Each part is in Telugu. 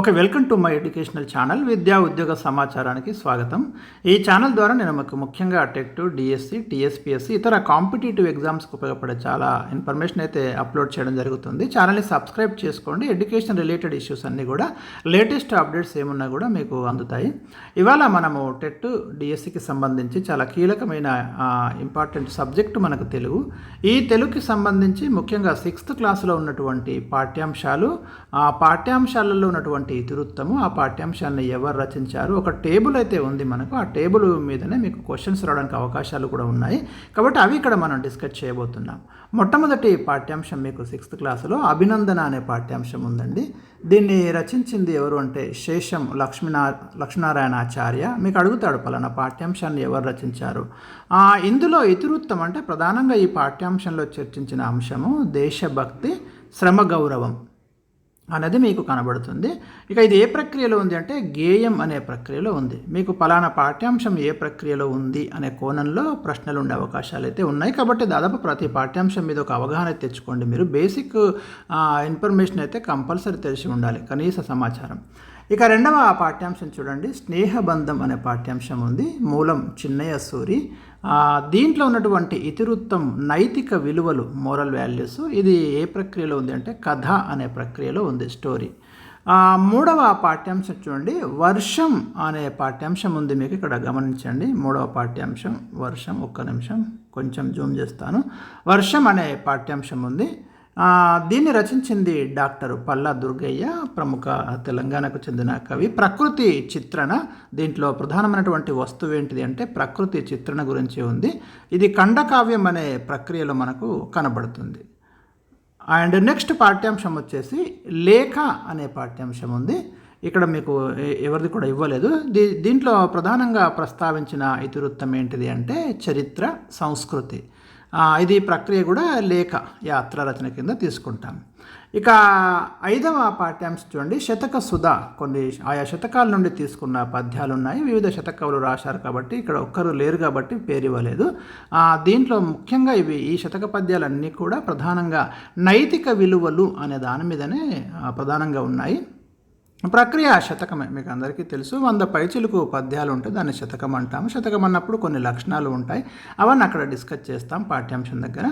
ఒక welcome to my educational channel విద్యా ఉద్యోగ సమాచారానికి స్వాగతం. ఈ ఛానల్ ద్వారా నేను మీకు ముఖ్యంగా టెట్ డిఎస్సి టీఎస్పిఎస్సి ఇతర కాంపిటేటివ్ ఎగ్జామ్స్కి ఉపయోగపడే చాలా ఇన్ఫర్మేషన్ అయితే అప్లోడ్ చేయడం జరుగుతుంది. ఛానల్ని సబ్స్క్రైబ్ చేసుకోండి. ఎడ్యుకేషన్ రిలేటెడ్ ఇష్యూస్ అన్నీ కూడా లేటెస్ట్ అప్డేట్స్ ఏమున్నా కూడా మీకు అందుతాయి. ఇవాళ మనము టెట్ డిఎస్సికి సంబంధించి చాలా కీలకమైన ఇంపార్టెంట్ సబ్జెక్టు మనకు తెలుగు. ఈ తెలుగుకి సంబంధించి ముఖ్యంగా సిక్స్త్ క్లాస్లో ఉన్నటువంటి పాఠ్యాంశాలు ఆ పాఠ్యాంశాలలో ఉన్నటువంటి ఇతివృత్తము ఆ పాఠ్యాంశాన్ని ఎవరు రచించారు? ఒక టేబుల్ అయితే ఉంది మనకు. ఆ టేబుల్ మీదనే మీకు క్వశ్చన్స్ రావడానికి అవకాశాలు కూడా ఉన్నాయి. కాబట్టి అవి ఇక్కడ మనం డిస్కస్ చేయబోతున్నాం. మొట్టమొదటి పాఠ్యాంశం మీకు సిక్స్త్ క్లాసులో అభినందన అనే పాఠ్యాంశం ఉందండి. దీన్ని రచించింది ఎవరు అంటే శేషం లక్ష్మీనా లక్ష్మీనారాయణాచార్య. మీకు అడుగుతాడు పలానా పాఠ్యాంశాన్ని ఎవరు రచించారు? ఇందులో ఇతివృత్తం అంటే ప్రధానంగా ఈ పాఠ్యాంశంలో చర్చించిన అంశము దేశభక్తి శ్రమ గౌరవం అనేది మీకు కనబడుతుంది. ఇక ఇది ఏ ప్రక్రియలో ఉంది అంటే గేయం అనే ప్రక్రియలో ఉంది. మీకు పలానా పాఠ్యాంశం ఏ ప్రక్రియలో ఉంది అనే కోణంలో ప్రశ్నలు ఉండే అవకాశాలు అయితే ఉన్నాయి. కాబట్టి దాదాపు ప్రతి పాఠ్యాంశం మీద ఒక అవగాహన తెచ్చుకోండి మీరు. బేసిక్ ఇన్ఫర్మేషన్ అయితే కంపల్సరీ తెలిసి ఉండాలి. కనీస సమాచారం. ఇక రెండవ పాఠ్యాంశం చూడండి. స్నేహబంధం అనే పాఠ్యాంశం ఉంది. మూలం చిన్నయ్య సూరి. దీంట్లో ఉన్నటువంటి ఇతివృత్తం నైతిక విలువలు మోరల్ వాల్యూస్ ఇది ఏ ప్రక్రియలో ఉంది అంటే కథ అనే ప్రక్రియలో ఉంది స్టోరీ ఆ, మూడవ పాఠ్యాంశం చూడండి. వర్షం అనే పాఠ్యాంశం ఉంది మీకు ఇక్కడ గమనించండి. మూడవ పాఠ్యాంశం వర్షం ఒక్క నిమిషం కొంచెం జూమ్ చేస్తాను. వర్షం అనే పాఠ్యాంశం ఉంది. దీన్ని రచించింది డాక్టర్ పల్లా దుర్గయ్య ప్రముఖ తెలంగాణకు చెందిన కవి. ప్రకృతి చిత్రణ దీంట్లో ప్రధానమైనటువంటి వస్తువు ఏంటిది అంటే ప్రకృతి చిత్రణ గురించి ఉంది. ఇది ఖండకావ్యం అనే ప్రక్రియలో మనకు కనబడుతుంది. అండ్ నెక్స్ట్ పాఠ్యాంశం వచ్చేసి లేఖ అనే పాఠ్యాంశం ఉంది. ఇక్కడ మీకు ఎవరిది కూడా ఇవ్వలేదు. దీ దీంట్లో ప్రధానంగా ప్రస్తావించిన ఇతివృత్తం ఏంటిది అంటే చరిత్ర సంస్కృతి. ఇది ప్రక్రియ కూడా లేఖ యాత్ర రచన కింద తీసుకుంటాం. ఇక ఐదవ పాఠ్యాంశం చూడండి. శతక సుధ కొన్ని ఆయా శతకాల నుండి తీసుకున్న పద్యాలు ఉన్నాయి. వివిధ శతకవులు రాశారు కాబట్టి ఇక్కడ ఒక్కరు లేరు కాబట్టి పేరు ఇవ్వలేదు. దీంట్లో ముఖ్యంగా ఇవి ఈ శతక పద్యాలన్నీ కూడా ప్రధానంగా నైతిక విలువలు అనే దాని మీదనే ప్రధానంగా ఉన్నాయి. ప్రక్రియ శతకమే. మీకు అందరికీ తెలుసు వంద పైచిలకు పద్యాలు ఉంటాయి దాన్ని శతకం అంటాము. శతకం అన్నప్పుడు కొన్ని లక్షణాలు ఉంటాయి. అవన్నీ అక్కడ డిస్కస్ చేస్తాం పాఠ్యాంశం దగ్గర.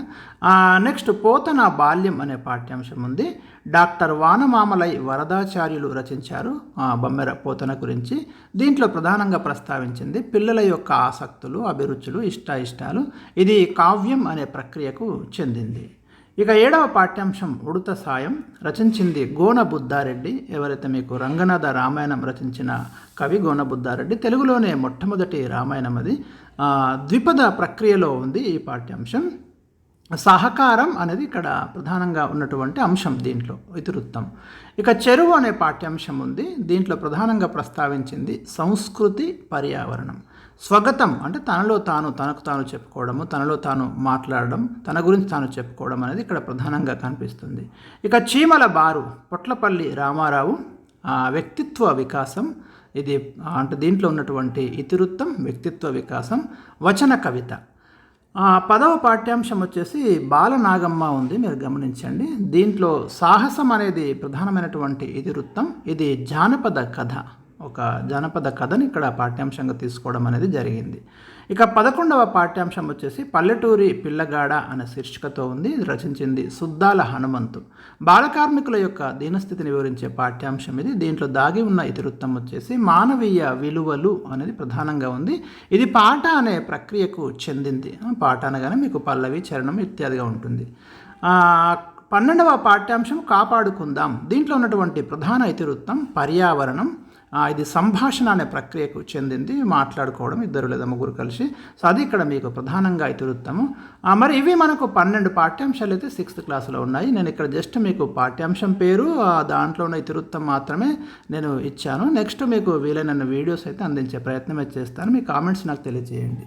నెక్స్ట్ నెక్స్ట్ పోతన బాల్యం అనే పాఠ్యాంశం ఉంది. డాక్టర్ వానమామలై వరదాచార్యులు రచించారు బొమ్మెర పోతన గురించి. దీంట్లో ప్రధానంగా ప్రస్తావించింది పిల్లల యొక్క ఆసక్తులు అభిరుచులు ఇష్టాయిష్టాలు. ఇది కావ్యం అనే ప్రక్రియకు చెందింది. ఇక ఏడవ పాఠ్యాంశం ఉడుత సాయం రచించింది గోన బుద్ధారెడ్డి ఎవరైతే మీకు రంగనాథ రామాయణం రచించిన కవి గోన బుద్ధారెడ్డి తెలుగులోనే మొట్టమొదటి రామాయణం అది. ద్విపద ప్రక్రియలో ఉంది ఈ పాఠ్యాంశం. సహకారం అనేది ఇక్కడ ప్రధానంగా ఉన్నటువంటి అంశం దీంట్లో ఇతివృత్తం. ఇక చెరువు అనే పాఠ్యాంశం ఉంది. దీంట్లో ప్రధానంగా ప్రస్తావించింది సంస్కృతి పర్యావరణం. స్వగతం అంటే తనలో తాను తనకు తాను చెప్పుకోవడము తనలో తాను మాట్లాడడం తన గురించి తాను చెప్పుకోవడం అనేది ఇక్కడ ప్రధానంగా కనిపిస్తుంది. ఇక చీమల బారు పొట్లపల్లి రామారావు వ్యక్తిత్వ వికాసం ఇది అంటే దీంట్లో ఉన్నటువంటి ఇతివృత్తం వ్యక్తిత్వ వికాసం వచన కవిత. పదవ పాఠ్యాంశం వచ్చేసి బాలనాగమ్మ ఉంది మీరు గమనించండి. దీంట్లో సాహసం అనేది ప్రధానమైనటువంటి ఇది వృత్తం ఇది జానపద కథ. ఒక జానపద కథని ఇక్కడ పాఠ్యాంశంగా తీసుకోవడం అనేది జరిగింది. ఇక పదకొండవ పాఠ్యాంశం వచ్చేసి పల్లెటూరి పిల్లగాడ అనే శీర్షికతో ఉంది. ఇది రచించింది సుద్దాల హనుమంతు. బాల కార్మికుల యొక్క దీనస్థితిని వివరించే పాఠ్యాంశం ఇది. దీంట్లో దాగి ఉన్న ఇతివృత్తం వచ్చేసి మానవీయ విలువలు అనేది ప్రధానంగా ఉంది. ఇది పాట అనే ప్రక్రియకు చెందింది. పాట అనగానే మీకు పల్లవి చరణం ఇత్యాదిగా ఉంటుంది. పన్నెండవ పాఠ్యాంశం కాపాడుకుందాం. దీంట్లో ఉన్నటువంటి ప్రధాన ఇతివృత్తం పర్యావరణం. ఇది సంభాషణ అనే ప్రక్రియకు చెందింది మాట్లాడుకోవడం ఇద్దరు లేదా ముగ్గురు కలిసి. సో అది ఇక్కడ మీకు ప్రధానంగా ఇతివృత్తము ఆ, మరి ఇవి మనకు పన్నెండు పాఠ్యాంశాలు అయితే సిక్స్త్ క్లాస్లో ఉన్నాయి. నేను ఇక్కడ జస్ట్ మీకు పాఠ్యాంశం పేరు దాంట్లో ఉన్న ఇతివృత్తం మాత్రమే నేను ఇచ్చాను. నెక్స్ట్ మీకు వీలైన వీడియోస్ అయితే అందించే ప్రయత్నం అయితే చేస్తాను. మీ కామెంట్స్ నాకు తెలియజేయండి.